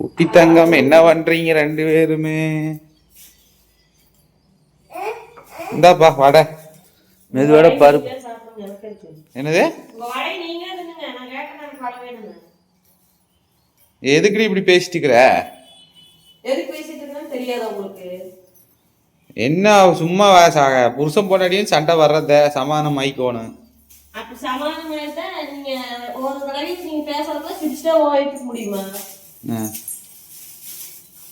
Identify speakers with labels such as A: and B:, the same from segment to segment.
A: குட்டி தங்கம் என்ன பண்றீங்க ரெண்டு பேருமே? இந்தாப்பா வடை. மெதுவடை பருப்பு. என்னது? எதுக்குடி இப்படி பேசிட்டு இருக்கிற என்ன சும்மா புருஷன் பொண்டாட்டியும் சண்டை வர்றத சமாதானம் ஆயிக்கோணும்
B: அப்ப சமாதானமாயிட்டா நீங்க ஒரு தடவை நீங்க பேசுறத சிரிச்சுட்டே ஓடிட்டு முடியுமா.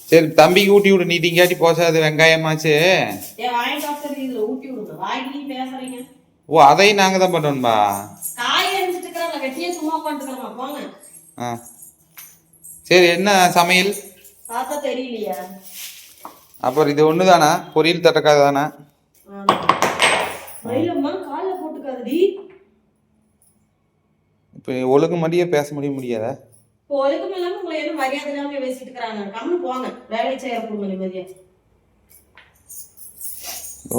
A: சரி தம்பிக்கு ஊட்டி விடு. நீ திங்காட்டி போசாது வெங்காயமாச்சு. ஓ அதையும் நாங்க தான் பண்ணணும்பா. ஆ. சரி என்ன சமையல்?
B: பார்த்தா தெரியலையா.
A: அப்புறம் இது ஒன்று தானா பொரியல் தட்டக்காது தானே.
B: மயிலம்மா கால்ல போட்டுக்காதடி.
A: இப்போ ஒழுங்கு மடியே பேச முடிய முடியாதா?
B: இப்போ ஒழுக்கம் இல்லாம உங்களை என்ன மரியாதை இல்லாம பேசிட்டு இருக்கிறாங்க கம்மி போங்க. வேலையை செய்ய போங்க நிம்மதியா.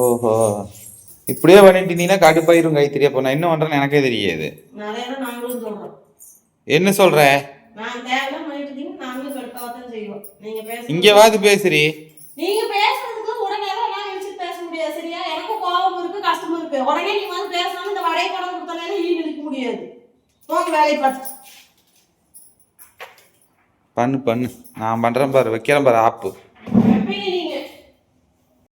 A: ஓஹோ. இப்படியே பண்ணிட்டு இருந்தீங்கன்னா கடுப்பாயிரும் கைத்திரி அப்போ நான் என்ன பண்றேன்னு எனக்கே தெரியாது.
B: நிறைய நாங்களும் சொல்றோம்.
A: என்ன சொல்ற?
B: நான் தேவையில்லாம் பண்ணிட்டு இருந்தீங்க நாங்களும் கடுப்பாகத்தான் செய்வோம். நீங்க பேச
A: இங்க வாது பேசுறி.
B: நீங்க பேசுறதுக்கு உடனே எல்லாம் நான் நினைச்சிட்டு பேச முடியாது சரியா? எனக்கும் கோபம் இருக்கு கஷ்டமும் இருக்கு. உடனே நீங்க வந்து பேசணும் இந்த வடையை கொண்டு கொடுத்தாலே ஈ நிற்க முடியாது. போங்க வேலையை பார்த்து
A: பண்ணு பண்ணு. நான் பண்றேன் பாரு வைக்கிறேன் பாரு ஆப்பு.